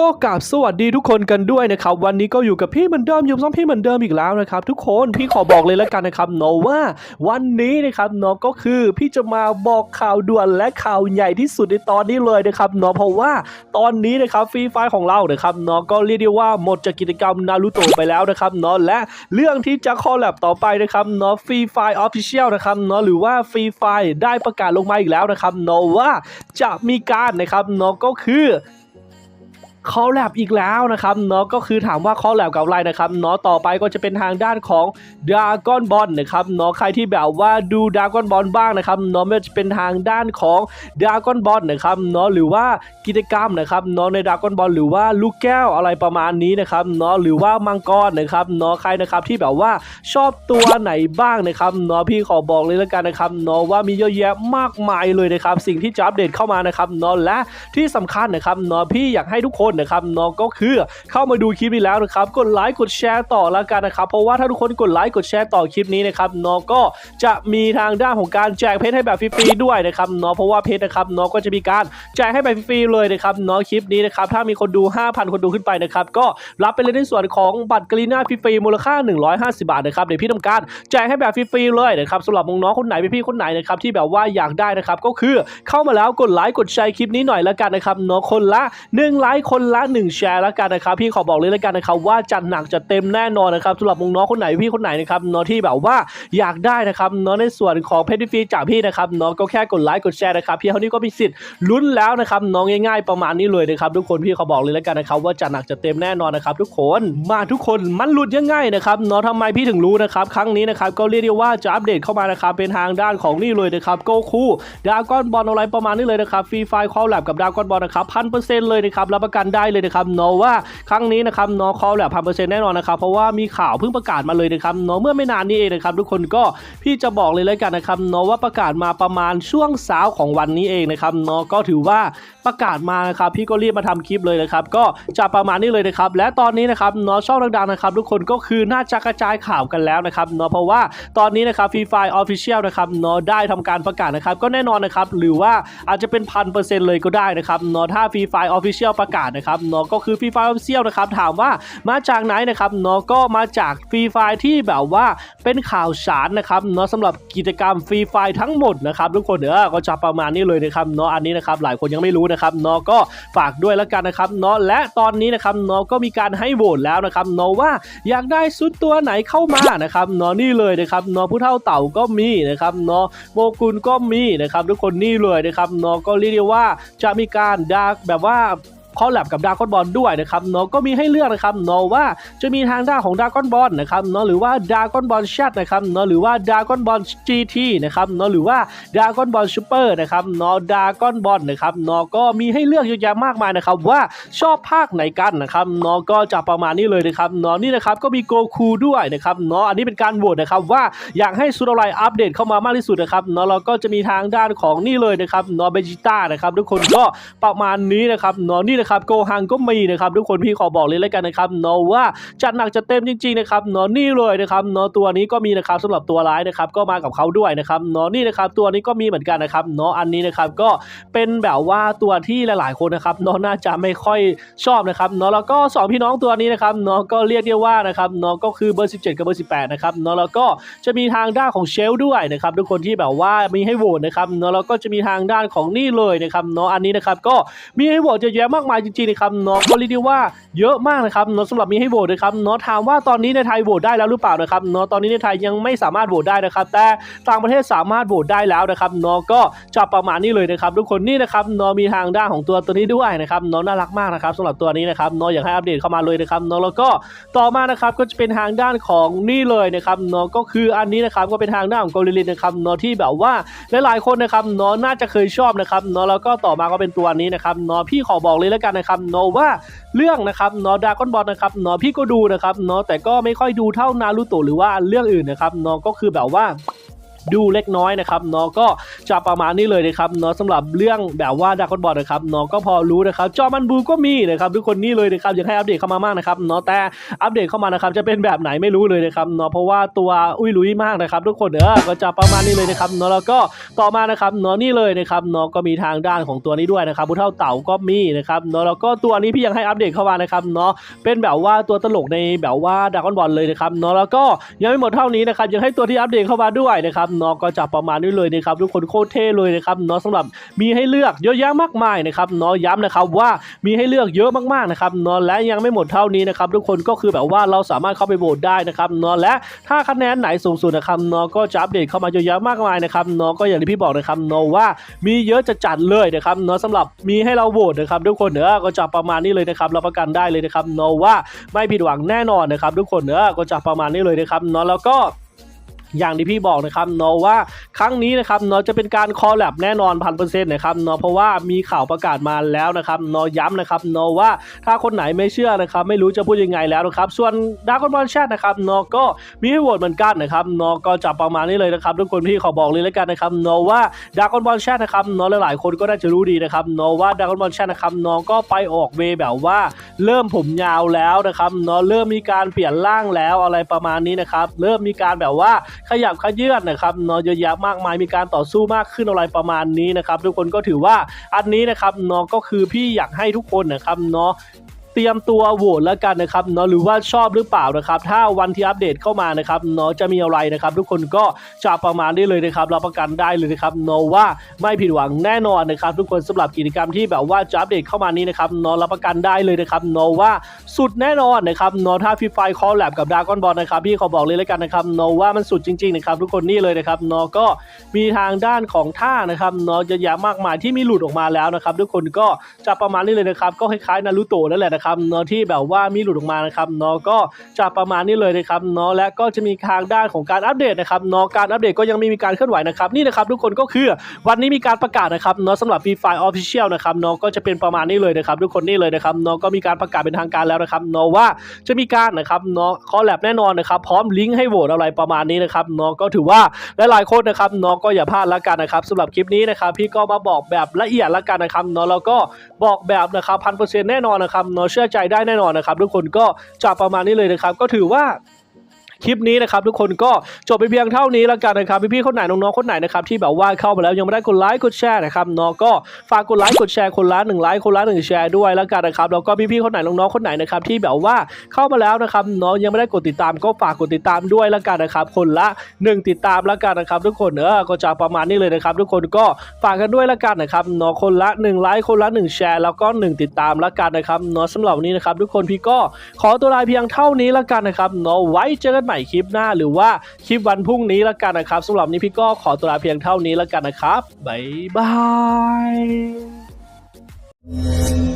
ก็กราบสวัสดีทุกคนกันด้วยนะครับวันนี้ก็อยู่กับพี่เหมือนเดิมอยู่ซ้อมพี่เหมือนเดิมอีกแล้วนะครับทุกคนพี่ขอบอกเลยแล้วกันนะครับเนาะว่าวันนี้นะครับเนาะก็คือพี่จะมาบอกข่าวด่วนและข่าวใหญ่ที่สุดในตอนนี้เลยนะครับเนาะเพราะว่าตอนนี้นะครับฟรีไฟของเรานะครับเนาะก็เรียกได้ว่าหมดจากกิจกรรมนารูโตะไปแล้วนะครับเนาะและเรื่องที่จะคอลแลบต่อไปนะครับเนาะฟรีไฟออฟฟิเชียลนะครับเนาะหรือว่าฟรีไฟได้ประกาศลงมาอีกแล้วนะครับเนาะว่าจะมีการนะครับเนาะก็คือ คอลแลบอีกแล้วนะครับเนาะก็คือถามว่าคอลแลบกับอะไรนะครับเนาะต่อไปก็จะเป็นทางด้านของด r a ก้อนบอลนะครับเนาะใครที่แบบว่าดูด r a ก้อนบอลบ้างนะครับเนาะไม่ว่าจะเป็นทางด้านของด r a ก้อนบอลนะครับเนาะหรือว่ากิจกรรมนะครับเนาะในด r a ก้อนบอลหรือว่าลูกแก้วอะไรประมาณนี้นะครับเนาะหรือว่ามังกรนะครับเนาะใครนะครับที่แบบว่าชอบตัวไหนบ้างนะครับเนาะพี่ขอบอกเลยแล้วกันนะครับเนาะว่ามีเยอะแยะมากมายเลยนะครับสิ่งที่จะอัปเดตเข้ามานะครับเนาะและที่สำคัญนะครับเนาะพี่อยากให้ทุกคนนะครับเนาะก็คือเข้ามาดูคลิปนี้แล้วนะครับกดไลค์กดแชร์ต่อแล้วกันนะครับเพราะว่าถ้าทุกคนกดไลค์กดแชร์ต่อคลิปนี้นะครับเนาะก็จะมีทางด้านของการแจกเพชรให้แบบฟรีๆด้วยนะครับเนาะเพราะว่าเพชรนะครับเนาะก็จะมีการแจกให้แบบฟรีๆเลยนะครับเนาะคลิปนี้นะครับถ้ามีคนดู 5,000 คนดูขึ้นไปนะครับก็รับไปเลยในส่วนของบัตรกรีน่าฟรีๆมูลค่า 150 บาทนะครับเดี๋ยวพี่ทำการแจกให้แบบฟรีๆเลยนะครับสำหรับน้องคนไหนพี่ๆคนไหนนะครับที่แบบว่าอยากได้นะครับก็คือเข้ามาแล้วกดไลค์กดแชร์คลิปนี้หน่อยแล้วกันนะครับเนาะคนละ1ไลค์คนละ 1 แชร์แล้วกันนะครับ พี่ขอบอกเลยแล้วกันนะครับว่าจัดหนักจัดเต็มแน่นอนนะครับสำหรับน้องคนไหนพี่คนไหนนะครับเนาะที่แบบว่าอยากได้นะครับเนาะในส่วนของเพจฟรีจากพี่นะครับเนาะก็แค่กดไลค์กดแชร์นะครับพี่เท่านี้ก็มีสิทธิ์ลุ้นแล้วนะครับน้องง่ายๆประมาณนี้เลยนะครับทุกคนพี่ขอบอกเลยแล้วกันนะครับว่าจัดหนักจัดเต็มแน่นอนนะครับทุกคนมาทุกคนมันหลุดยังไงนะครับเนาะทำไมพี่ถึงรู้นะครับครั้งนี้นะครับก็เรียกได้ว่าจะอัปเดตเข้ามานะครับเป็นทางด้านของนี่เลยนะครับโกคูดากอนบอลอะไรประมาณนี้เลยนะครับฟรีไฟคอลแลบกับดากอนบอลนะครับพันเปอร์เซ็นต์เลยนะครับรับประกันได้เลยนะครับเนาะว่าครั้งนี้นะครับเนาะคอลแหลบพันเปอร์เซ็นต์แน่นอนนะครับเพราะว่ามีข่าวเพิ่งประกาศมาเลยนะครับเนาะเมื่อไม่นานนี้เองนะครับทุกคนก็พี่จะบอกเลยแล้วกันนะครับเนาะว่าประกาศมาประมาณช่วงเช้าของวันนี้เองนะครับเนาะก็ถือว่าประกาศมานะครับพี่ก็รีบมาทำคลิปเลยนะครับก็จะประมาณนี้เลยนะครับและตอนนี้นะครับเนาะช่องดังๆนะครับทุกคนก็คือน่าจะกระจายข่าวกันแล้วนะครับเนาะเพราะว่าตอนนี้นะครับฟรีไฟออฟฟิเชียลนะครับเนาะได้ทำการประกาศนะครับก็แน่นอนนะครับหรือว่าอาจจะเป็นพันเปอร์เซ็นต์เลยก็ได้นะครับเนาะถ้าฟรีไฟออฟฟิเชียลประกาศนะครับเนาะก็คือฟรีไฟออฟเชียลนะครับถามว่ามาจากไหนนะครับเนาะก็มาจากฟรีไฟล์ที่แบบว่าเป็นข่าวสารนะครับเนาะสำหรับกิจกรรมฟรีไฟล์ทั้งหมดนะครับทุกคนเออก็จะประมาณนี้เลยนะครับเนาะอันนี้นะครับหลายคนยังไม่รู้นะครับเนาะก็ฝากด้วยแล้วกันนะครับเนาะและตอนนี้นะครับเนาะก็มีการให้โหวตแล้วนะครับเนาะว่าอยากได้ซุดตัวไหนเข้ามานะครับเนาะนี่เลยนะครับเนาะผู้เท่าเต่าก็มีนะครับเนาะโมกุลก็มีนะครับทุกคนนี่เลยนะครับเนาะก็เรียกได้ว่าจะมีการดาร์กแบบว่า คอลแลบกับดาร์กอนบอลด้วยนะครับเนาะก็มีให้เลือกนะครับเนาะว่าจะมีทางด้านของดาร์กอนบอลนะครับเนาะหรือว่าดาร์กอนบอลแชทนะครับเนาะหรือว่าดาร์กอนบอล GT นะครับเนาะหรือว่าดาร์กอนบอลซูเปอร์นะครับเนาะดาร์กอนบอลนะครับเนาะก็มีให้เลือกเยอะแยะมากมายนะครับว่าชอบภาคไหนกันนะครับเนาะก็จะประมาณนี้เลยนะครับเนาะนี่นะครับก็มีโกคูด้วยนะครับเนาะอันนี้เป็นการโหวตนะครับว่าอยากให้ซูโรไลอัปเดตเข้ามามากที่สุดนะครับเนาะเราก็จะมีทางด้านของนี่เลยนะครับเนาะเบจิต้านะครับทุกคนก็ประมาณนี้นะครับเนาะนี่นะครับโกฮังก็มีนะครับทุกคนพี่ขอบอกเลยแล้วกันนะครับเนาะว่าจัดหนักจัดเต็มจริงๆนะครับเนาะนี่เลยนะครับเนาะตัวนี้ก็มีนะครับสำหรับตัวร้ายนะครับก็มากับเขาด้วยนะครับเนาะนี่นะครับตัวนี้ก็มีเหมือนกันนะครับเนาะอันนี้นะครับก็เป็นแบบว่าตัวที่หลายๆคนนะครับเนาะน่าจะไม่ค่อยชอบนะครับเนาะแล้วก็สองพี่น้องตัวนี้นะครับเนาะก็เรียกได้ว่านะครับเนาะก็คือเบอร์ 17 กับเบอร์ 18 นะครับเนาะแล้วก็จะมีทางด้านของเชลด้วยนะครับทุกคนที่แบบว่ามีให้โหวตนะครับเนาะแล้วก็จะมีทางด้านของนี่เลยนะครับเนาะอันนี้นะครับก็มีให้โหวตเยอะแยะมากมายจริงๆนะครับเนาะก็เรียกได้ว่าเยอะมากนะครับเนาะสำหรับมีให้โหวตนะครับเนาะถามว่าตอนนี้ในไทยโหวตได้แล้วหรือเปล่านะครับเนาะตอนนี้ในไทยยังไม่สามารถโหวตได้นะครับ แต่ต่างประเทศสามารถโหวตได้แล้วนะครับเนาะก็จะประมาณนี้เลยนะครับ ทุกคนนี่นะครับเนาะมีทางด้านของตัวตัวนี้ด้วยนะครับเนาะน่ารักมากนะครับสำหรับตัวนี้นะครับเนาะอยากให้อัปเดตเข้ามาเลยนะครับเนาะแล้วก็ต่อมานะครับก็จะเป็นทางด้านของนี่เลยนะครับเนาะก็คืออันนี้นะครับก็เป็นทางด้านของโกลิลินนะครับเนาะที่แบบว่าหลายๆคนนะครับเนาะน่าจะเคยชอบนะครับเนาะแล้วก็ต่อมาก็เป็นตัวนี้นะครับเนาะพี่ขอบอกเลยแล้วกันนะครับเนาะว่าเรื่องนะครับเนาะดากอนบอลนะครับเนาะพี่ก็ดูนะครับเนาะแต่ก็ไม่ค่อยดูเท่านารูโตะหรือว่าเรื่องอื่นนะครับเนาะก็คือแบบว่า ดูเล็กน้อยนะครับเนาะก็จะประมาณนี้เลยนะครับเนาะสำหรับเรื่องแบบว่าดากอนบอลนะครับเนาะก็พอรู้นะครับจอมันบูก็มีนะครับทุกคนนี่เลยนะครับอยากให้อัปเดตเข้ามามากนะครับเนาะแต่อัปเดตเข้ามานะครับจะเป็นแบบไหนไม่รู้เลยนะครับเนาะเพราะว่าตัวอุ้ยลุยมากนะครับทุกคนเออก็จะประมาณนี้เลยนะครับเนาะแล้วก็ต่อมานะครับเนาะนี่เลยนะครับเนาะก็มีทางด้านของตัวนี้ด้วยนะครับผู้เท่าเต่าก็มีนะครับเนาะแล้วก็ตัวนี้พี่ยังให้อัปเดตเข้ามานะครับเนาะเป็นแบบว่าตัวตลกในแบบว่าดากอนบอลเลยนะครับเนาะแล้วก็ยังไม่หมดเท่านี้นะครับยังให้ตัวที่อัปเดตเข้ามาด้วยนะครับเนาะก็จะประมาณนี้เลยนะครับทุกคนโคตรเท่เลยนะครับเนาะสำหรับมีให้เลือกเยอะแยะมากมายนะครับเนาะย้ำนะครับว่ามีให้เลือกเยอะมากๆนะครับเนาะและยังไม่หมดเท่านี้นะครับทุกคนก็คือแบบว่าเราสามารถเข้าไปโหวตได้นะครับเนาะและถ้าคะแนนไหนสูงสุดนะครับเนาะก็จะอัปเดตเข้ามาเยอะแยะมากมายนะครับเนาะก็อย่างที่พี่บอกนะครับเนาะว่ามีเยอะจะจัดเลยนะครับเนาะสำหรับมีให้เราโหวตนะครับทุกคนเนอะก็จะประมาณนี้เลยนะครับรับประกันได้เลยนะครับเนาะว่าไม่ผิดหวังแน่นอนนะครับทุกคนเนอะก็จะประมาณนี้เลยนะครับเนาะแล้วก็ อย่างที่พี่บอกนะครับเนาะว่าครั้งนี้นะครับเนาะจะเป็นการคอลแลบแน่นอนพันเปอร์เซ็นต์นะครับเนาะเพราะว่ามีข่าวประกาศมาแล้วนะครับเนาะย้ำนะครับเนาะว่าถ้าคนไหนไม่เชื่อนะครับไม่รู้จะพูดยังไงแล้วนะครับส่วนดาร์กบอลแชทนะครับเนาะก็มีให้โหวตเหมือนกันนะครับเนาะก็จะประมาณนี้เลยนะครับทุกคนพี่ขอบอกเลยแล้วกันนะครับเนาะว่าดาร์กบอลแชทนะครับเนาะหลายๆคนก็น่าจะรู้ดีนะครับเนาะว่าดาร์กบอลแชทนะครับเนาะก็ไปออกเวแบบว่า เริ่มผมยาวแล้วนะครับเนาะเริ่มมีการเปลี่ยนร่างแล้วอะไรประมาณนี้นะครับเริ่มมีการแบบว่าขยับขยื่นนะครับเนาะเยอะแยะมากมายมีการต่อสู้มากขึ้นอะไรประมาณนี้นะครับทุกคนก็ถือว่าอันนี้นะครับเนาะก็คือพี่อยากให้ทุกคนนะครับเนาะ เตรียมตัวโหวตแล้วกันนะครับเนาะหรือว่าชอบหรือเปล่านะครับ ถ้าวันที่อัปเดตเข้ามานะครับเนาะจะมีอะไรนะครับ ทุกคนก็จะประมาณได้เลยนะครับรับประกันได้เลยนะครับเนาะว่าไม่ผิดหวังแน่นอนนะครับ ทุกคนสำหรับกิจกรรมที่แบบว่าจะอัปเดตเข้ามานี้นะครับเนาะรับประกันได้เลยนะครับเนาะว่าสุดแน่นอนนะครับเนาะถ้าฟีไฟคอลแลบกับดากอนบอลนะครับพี่ขอบอกเลยแล้วกันนะครับเนาะว่ามันสุดจริงๆนะครับทุกคนนี่เลยนะครับเนาะก็มีทางด้านของท่านะครับเนาะเยอะแยะมากมายที่มีหลุดออกมาแล้วนะครับ ทุกคนก็จะประมาณนี้เลยนะครับก็คล้ายๆนารูโตะนั่นแหละนะครับเนาะที่แบบว่ามีหลุดออกมานะครับเนาะก็จะประมาณนี้เลยนะครับเนาะและก็จะมีทางด้านของการอัปเดตนะครับเนาะการอัปเดตก็ยังไม่มีการเคลื่อนไหวนะครับนี่นะครับทุกคนก็คือวันนี้มีการประกาศนะครับเนาะสำหรับ Free Fire Official นะครับเนาะก็จะเป็นประมาณนี้เลยนะครับทุกคนนี่เลยนะครับเนาะก็มีการประกาศเป็นทางการแล้วนะครับเนาะว่าจะมีการนะครับเนาะคอลแลบแน่นอนนะครับพร้อมลิงก์ให้โหวตอะไรประมาณนี้นะครับเนาะก็ถือว่าหลายๆคนนะครับเนาะก็อย่าพลาดละกันนะครับสำหรับคลิปนี้นะครับพี่ก็มาบอกแบบละเอียดละกันนะครับเนาะแล้วก็บอกแบบนะครับพันเปอร์เซ็นต์แน่นอนนะครับเนาะเชื่อใจได้แน่นอนนะครับทุกคนก็จะประมาณนี้เลยนะครับ ก็ถือว่า คลิปนี้นะครับทุกคนก็จบไปเพียงเท่านี้แล้วกันนะครับพี่ๆคนไหนน้องๆคนไหนนะครับที่แบบว่าเข้ามาแล้วยังไม่ได้กดไลค์กดแชร์นะครับเนาะก็ฝากกดไลค์กดแชร์คนละหนึ่งไลค์คนละหนึ่งแชร์ด้วยแล้วกันนะครับแล้วก็พี่ๆคนไหนน้องๆคนไหนนะครับที่แบบว่าเข้ามาแล้วนะครับเนาะยังไม่ได้กดติดตามก็ฝากกดติดตามด้วยแล้วกันนะครับคนละหนึ่งติดตามแล้วกันนะครับทุกคนเออก็จะประมาณนี้เลยนะครับทุกคนก็ฝากกันด้วยแล้วกันนะครับเนาะคนละหนึ่งไลค์คนละหนึ่งแชร์แล้วก็หนึ่งติดตามแล้วกันนะครับเนาะสำหรับวันนี้นะครับทุกคนพี่ก็ขอตัวลาเพียงเท่านี้แล้วกันนะครับเนาะไว้เจอกันใหม่ม่คลิปหน้าหรือว่าคลิปวันพรุ่งนี้ละกันนะครับสำหรับนี้พี่ก็ขอตัวลาเพียงเท่านี้ละกันนะครับบ๊ายบาย